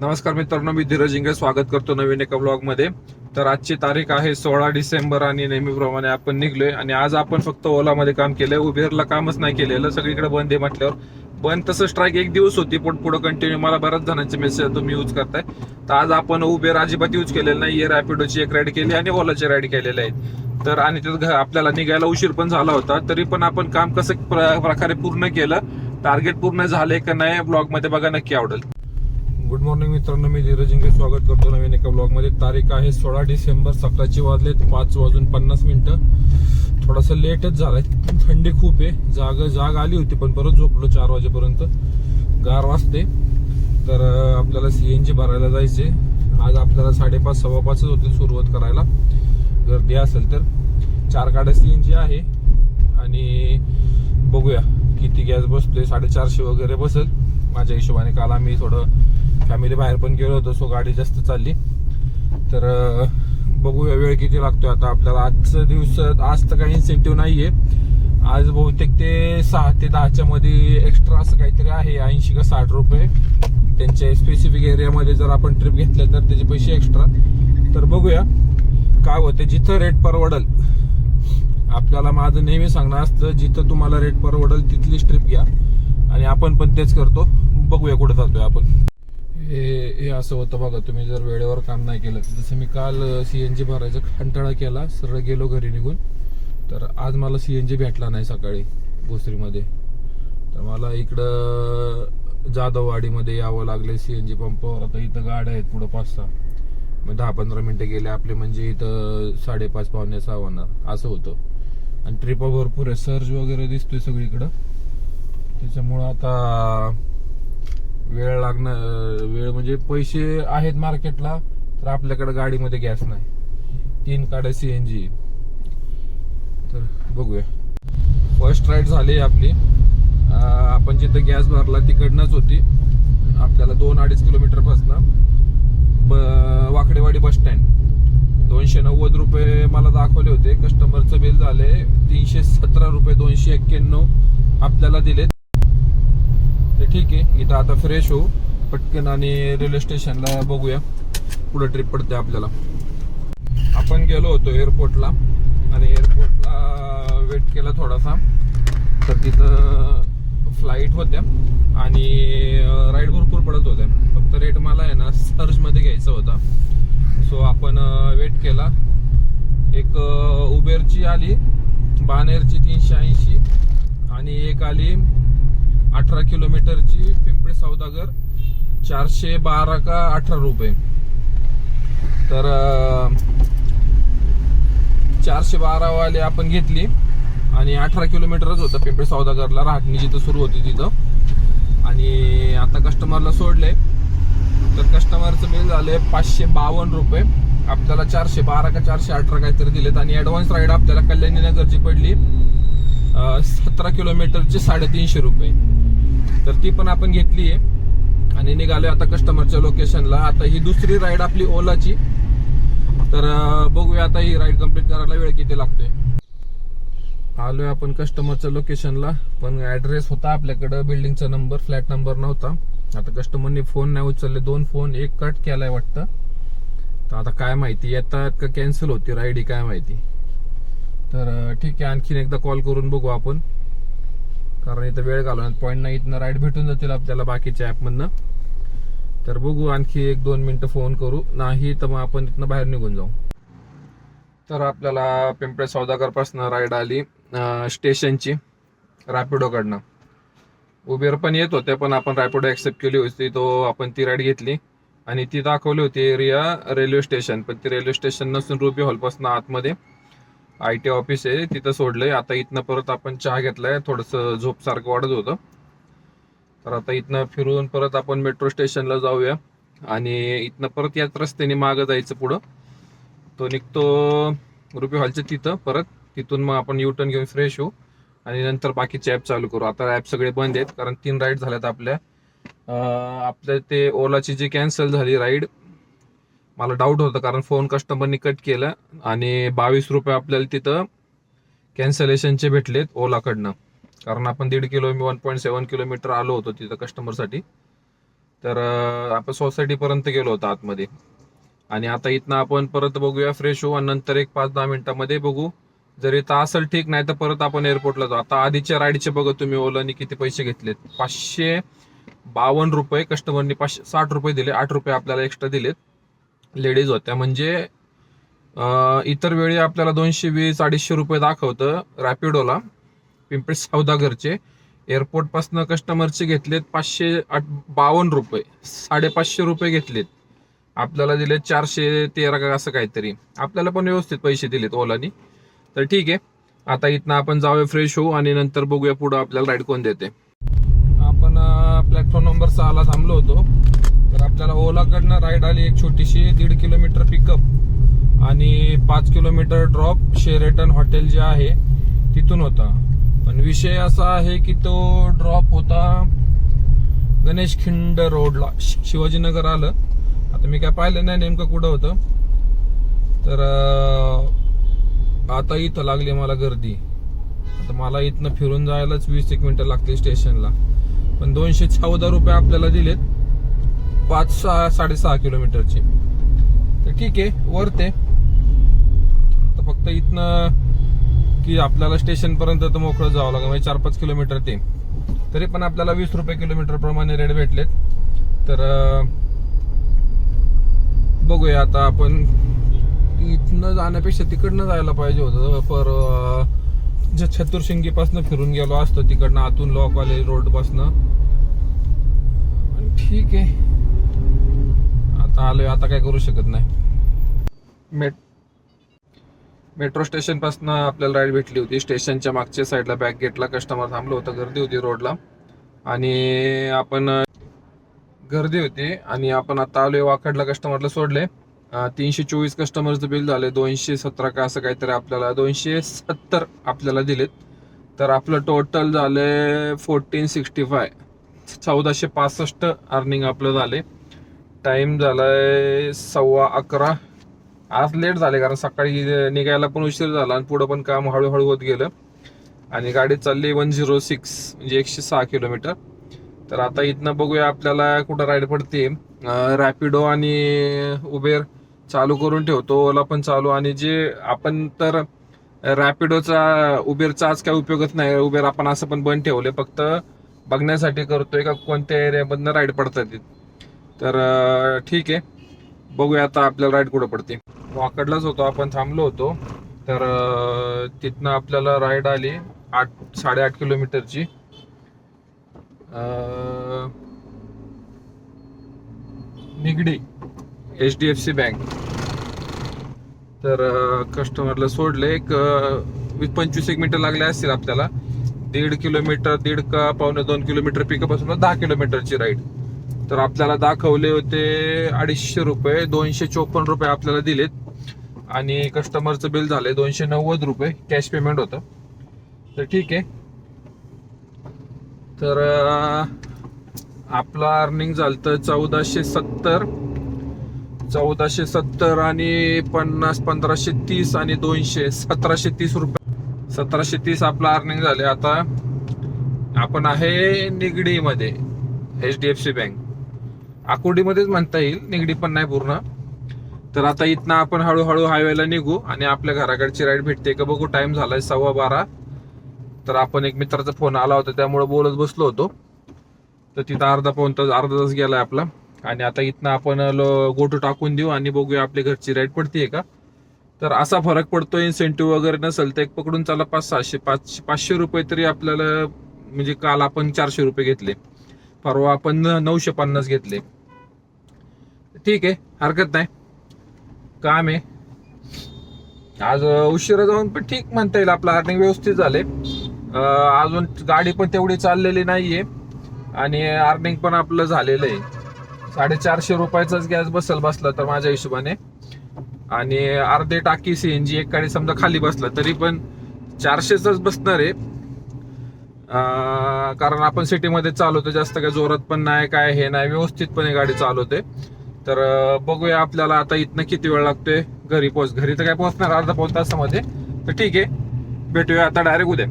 नमस्कार मित्रांनो मी धीरज इंगे स्वागत करतो नवीन एका ब्लॉगमध्ये. तर आजची तारीख आहे सोळा डिसेंबर आणि नेहमीप्रमाणे आपण निघलोय आणि आज आपण फक्त ओलामध्ये काम केलंय उबेरला कामच नाही केलेलं सगळीकडे बंद आहे म्हटल्यावर. बंद तसं स्ट्राईक एक दिवस होती पण पुढे कंटिन्यू मला बऱ्याच जणांचे मेसेज तुम्ही यूज करताय. तर आज आपण उबेर अजिबात यूज केलेलं नाही रॅपिडोची एक राईड केली आणि ओलाची राईड केलेले आहेत तर आणि त्यात आपल्याला निघायला उशीर पण झाला होता तरी पण आपण काम कसं प्र- प्रकारे पूर्ण केलं टार्गेट पूर्ण झाले का नाही ब्लॉगमध्ये बघा नक्की आवडेल. गुड मॉर्निंग मित्रांनो मी धीरज इंगे स्वागत करतो नवीन एका ब्लॉगमध्ये तारीख आहे सोळा डिसेंबर सकाळची वाजलेत पाच वाजून पन्नास मिनिटं. थोडासा लेटच झालाय. थंडी खूप आहे. जाग जाग आली होती पण परत झोपलो चार वाजेपर्यंत. गार वाजते. तर आपल्याला सी एन जी भरायला जायचे आज आपल्याला साडेपाच सव्वा पाचच होतील सुरुवात करायला. गर्दी असेल तर. चार गाड्या सी एन जी आहे. आणि बघूया किती गॅस बसतोय. साडेचारशे वगैरे बसेल. माझ्या हिशोबाने काल आम्ही थोडं फॅमिली बाहेर पण गेलो होतो सो गाडी जास्त चालली. तर बघूया वेळ किती लागतोय आता. आपल्याला आजचं दिवस आज तर काही इन्सेंटिव्ह नाहीये. आज बहुतेक ते सहा ते दहाच्या मध्ये एक्स्ट्रा असं काहीतरी आहे ऐंशी का साठ रुपये. त्यांच्या स्पेसिफिक एरियामध्ये जर आपण ट्रिप घेतल्या तर त्याचे पैसे एक्स्ट्रा तर बघूया काय होते जिथं रेट परवडल आपल्याला माझं नेहमी सांगणं असतं जिथं तुम्हाला रेट परवडल तिथलीच ट्रिप घ्या. आणि आपण पण तेच करतो. बघूया कुठे जातोय आपण. हे हे असं होतं बघा तुम्ही जर वेळेवर काम नाही केलं तर जसं मी काल सीएनजी भरायचा कंटाळा केला सरळ गेलो घरी निघून तर आज मला सीएनजी भेटला नाही सकाळी भोसरीमध्ये. तर मला इकडं जाधववाडीमध्ये यावं लागले सीएनजी पंपावर आता इथं गाड्या आहेत पुढं पाच सहा. मग दहा पंधरा मिनटं गेले आपले म्हणजे इथं साडेपाच पावणे सहा होणार असं होतं. आणि ट्रिपा भरपूर आहे सर्ज वगैरे दिसतोय सगळीकडं. त्याच्यामुळं आता वेळ लागणार वेळ म्हणजे पैसे आहेत मार्केटला तर आपल्याकडे गाडीमध्ये गॅस नाही. तीन काड्या सीएनजी तर बघूया. फर्स्ट राईड झाली आपली. आपण जिथं गॅस भरला तिकडनंच होती. आपल्याला दोन अडीच किलोमीटर ब- वाकडेवाडी बस स्टँड. दोनशे नव्वद रुपये मला दाखवले होते. कस्टमरचं बिल झाले तीनशे सतरा रुपये दोनशे एक्क्याण्णव आपल्याला दिलेत. ठीक आहे. इथं आता फ्रेश होऊ. पटकन आणि रेल्वे स्टेशनला बघूया. पुढं ट्रिप पडते आपल्याला. आपण गेलो होतो एअरपोर्टला आणि एअरपोर्टला वेट केला थोडासा. तर तिथं फ्लाईट होत्या. आणि राईड भरपूर पडत होत्या. फक्त रेट मला आहे ना सर्चमध्ये घ्यायचा होता. सो आपण वेट केला. एक उबेरची आली. बानेरची तीनशे ऐंशी. आणि एक आली अठरा किलोमीटरची पिंपळी सौदागर चारशे बारा का अठरा रुपये. तर चारशे बारा वाले आपण घेतली आणि अठरा किलोमीटरच होतं पिंपळी सौदागरला राहटणी जिथं सुरू होती तिथं. आणि आता कस्टमरला सोडले तर कस्टमरचं बिल झाले पाचशे बावन्न रुपये. आपल्याला चारशे बारा का चारशे अठरा काहीतरी दिलेत आणि ऍडव्हान्स राईड आपल्याला कल्याणीनगरची पडली सतरा किलोमीटरचे साडेतीनशे रुपये. तर ती पण आपण घेतली आहे आणि निघालोय आता कस्टमरच्या लोकेशनला आता ही दुसरी राईड आपली ओलाची. तर बघूया आता ही राईड कंप्लीट करायला वेळ किती लागतोय. आलोय आपण कस्टमरच्या लोकेशनला पण ऍड्रेस होता आपल्याकडं. बिल्डिंगचा नंबर फ्लॅट नंबर नव्हता. आता कस्टमरने फोन नाही उचलले. दोन फोन एक कट केलाय वाटतं. तर आता काय माहिती? येतात का कॅन्सल होती? राईड ही काय माहिती? तर ठीक आहे. आणखीन एकदा कॉल करून बघू आपण. कारण इथं वेळ घालवणार पॉईंट नाही. इथनं राईड भेटून जातील आपल्याला बाकीच्या ॲपमधनं तर बघू आणखी एक दोन मिनटं फोन करू. नाही तर मग आपण इथनं बाहेर निघून जाऊ. तर आपल्याला पिंपळे सौदागरपासून राईड आली स्टेशनची रॅपिडोकडनं. उबेर पण येत होते पण आपण रॅपिडो ॲक्सेप्ट केली होती. तो आपण ती राईड घेतली. आणि ती दाखवली होती एरिया रेल्वे स्टेशन पण ती रेल्वे स्टेशन नसून रुबी हॉलपासून आतमध्ये. आय टी ऑफिस आहे तिथं सोडलंय. आता इथनं परत आपण चहा घेतलाय थोडंसं झोप सारखं होतं. तर आता इथनं फिरून परत आपण मेट्रो स्टेशनला जाऊया. आणि इथनं परत याच रस्त्याने मागं जायचं पुढं. तो निघतो रुपी हॉलच्या तिथं परत. तिथून मग आपण यू टर्न घेऊन फ्रेश होऊ. आणि नंतर बाकीचे ॲप चालू करू. आता ॲप सगळे बंद आहेत कारण तीन राईड झाल्यात आपल्या. आपल्या ते ओलाची जी कॅन्सल झाली राईड मला डाऊट होतं कारण फोन कस्टमरनी कट केला आणि बावीस रुपये आपल्याला तिथं कॅन्सलेशनचे भेटलेत ओलाकडनं. कारण आपण दीड kilo one point seven kilometre आलो होतो तिथं कस्टमरसाठी तर आपण सोसायटीपर्यंत गेलो होतो आतमध्ये. आणि आता इथनं आपण परत बघूया फ्रेश होऊ आणि नंतर एक पाच दहा मिनिटामध्ये बघू. जर इथं असेल ठीक नाही तर परत आपण एअरपोर्टला जाऊ. आता आधीच्या राईडचे बघा तुम्ही ओलानी किती पैसे घेतलेत. पाचशे बावन्न रुपये कस्टमरनी पाचशे साठ रुपये दिले आठ रुपये आपल्याला एक्स्ट्रा दिलेत. लेडीज होत्या. म्हणजे इतर वेळी आपल्याला दोनशे वीस अडीचशे रुपये दाखवतं रॅपिडोला. पिंपरी सौदागरचे एअरपोर्टपासनं कस्टमरचे घेतलेत पाचशे आठ बावन्न रुपये. साडेपाचशे रुपये घेतलेत. आपल्याला दिले चारशे तेरा का असं काहीतरी. आपल्याला पण व्यवस्थित पैसे दिलेत ओलानी. तर ठीक आहे. आता इथनं आपण जाऊया फ्रेश होऊ आणि नंतर बघूया पुढं आपल्याला राईड कोण देते. आपण प्लॅटफॉर्म नंबर सहाला थांबलो होतो. तर आपल्याला ओलाकडनं राईड आली एक छोटीशी दीड किलोमीटर पिकअप आणि पाच किलोमीटर ड्रॉप शेरेटन हॉटेल जे आहे तिथून होता. पण विषय असा आहे की तो ड्रॉप होता गणेश खिंड रोडला. शि- शिवाजीनगर आलं. आता मी काय पाहिलं नाही नेमकं कुठं होतं. तर आता इथं लागली मला गर्दी. आता मला इथनं फिरून जायलाच वीस एक मिनटं लागतील स्टेशनला. पण दोनशे चौदा रुपये आपल्याला दिलेत. पाच सहा साडेसहा किलोमीटरची. तर ठीक आहे वर ते तर फक्त इथनं की आपल्याला स्टेशन पर्यंत तर मोकळं जावं लागेल म्हणजे चार पाच किलोमीटर ते. तरी पण आपल्याला वीस रुपये किलोमीटर प्रमाणे रेट भेटलेत. तर बघूया आता आपण. इथनं जाण्यापेक्षा तिकडनं जायला पाहिजे होतं. पर जे चतुर्शिंगी फिरून गेलो असतो तिकडनं आतून लॉ कॉलेज रोड ठीक आहे. आता आलोय आता काय करू शकत नाही. मेट मेट्रो स्टेशनपासून आपल्याला राईड भेटली होती. स्टेशनच्या मागच्या साईडला बॅक गेटला कस्टमर थांबलो होतं गर्दी होती रोडला आणि आपण गर्दी होती आणि आपण आता आलोय वाकडला कस्टमरला सोडले. तीनशे चोवीस कस्टमरचं बिल झाले दोनशे सतरा का असं काहीतरी आपल्याला दोनशे सत्तर आपल्याला दिलेत. तर आपलं टोटल झाले फोर्टीन सिक्स्टी फाय चौदाशे पासष्ट अर्निंग आपलं झाले टाइम झालाय सव्वा अकरा. आज लेट झाले कारण सकाळी निघायला पण उशीर झाला आणि पुढं पण काम हळूहळू होत गेलं. आणि गाडी चालली वन झिरो सिक्स म्हणजे एकशे सहा किलोमीटर. तर आता इथनं बघूया आपल्याला कुठं राईड पडते. रॅपिडो आणि उबेर चालू करून ठेवतो ओला पण चालू. आणि जे आपण तर रॅपिडोचा उबेरचा आज काय उपयोगच नाही. उबेर आपण असं पण बंद ठेवले फक्त बघण्यासाठी करतोय का? कोणत्या एरियामधनं राईड पडतात ते. तर ठीक आहे. बघूया आता आपल्याला राईड कुठं पडते. वाकडलाच होतो आपण थांबलो होतो. तर तिथनं आपल्याला राईड आली आठ साडेआठ किलोमीटरची. Nigdi H D F C bank. तर कस्टमरला सोडले. एक वीस पंचवीस एक मिनटं लागले असतील आपल्याला. दीड किलोमीटर दीड का पावणे दोन किलोमीटर पिकअप असून दहा किलोमीटरची राईड तर आपल्याला दाखवले होते अडीचशे रुपये दोनशे चोपन्न रुपये आपल्याला दिलेत. आणि कस्टमरचं बिल झालंय दोनशे नव्वद रुपये कॅश पेमेंट होतं. तर ठीक आहे. तर आपलं अर्निंग झालं तर चौदाशे सत्तर. चौदाशे सत्तर आणि पन्नास पंधराशे तीस आणि दोनशे सतराशे तीस रुपये. सतराशे तीस आपलं अर्निंग झाले आता आपण आहे निगडीमध्ये H D F C bank आकुर्डीमध्येच म्हणता येईल. निगडी पण नाही पूर्ण. तर आता इथनं आपण हळूहळू हायवेला निघू आणि आपल्या घराकडची राईड भेटते. का बघू टाइम झालाय सव्वा बारा. तर आपण एक मित्राचा फोन आला होता त्यामुळे बोलत बसलो होतो. तर तिथं अर्धा पाऊन तास अर्धा तास गेलाय आपला. आणि आता इथनं आपण गोटू टाकून देऊ आणि बघूया आपल्या घरची राईड पडतीये का. तर असा फरक पडतो इन्सेंटिव्ह वगैरे नसेल तर एक पकडून चाला पाच सहाशे पाचशे पाचशे रुपये तरी आपल्याला म्हणजे काल आपण चारशे रुपये घेतले. परवा आपण नऊशे पन्नास घेतले. ठीक आहे हरकत नाही. काम आहे. आज उशिरा जाऊन पण ठीक म्हणता येईल आपलं अर्निंग व्यवस्थित झाले अजून गाडी पण तेवढी चाललेली नाहीये आणि अर्निंग पण आपलं झालेलं आहे. साडेचारशे रुपयाचाच गॅस बसल बसला तर माझ्या हिशोबाने. आणि अर्धे टाकी सी एन जी एक गाडी समजा खाली बसला तरी पण चारशेच बसणार आहे. कारण आपण सिटीमध्ये चालवतो जास्त काय जोरात पण नाही काय हे नाही व्यवस्थितपणे गाडी चालवते तर बघूया आपल्याला आता इथनं किती वेळ लागतोय घरी पोहोच घरी तर काय पोहोचणार अर्धा पाऊन तासामध्ये. तर ठीक आहे भेटूया आता डायरेक्ट उद्या.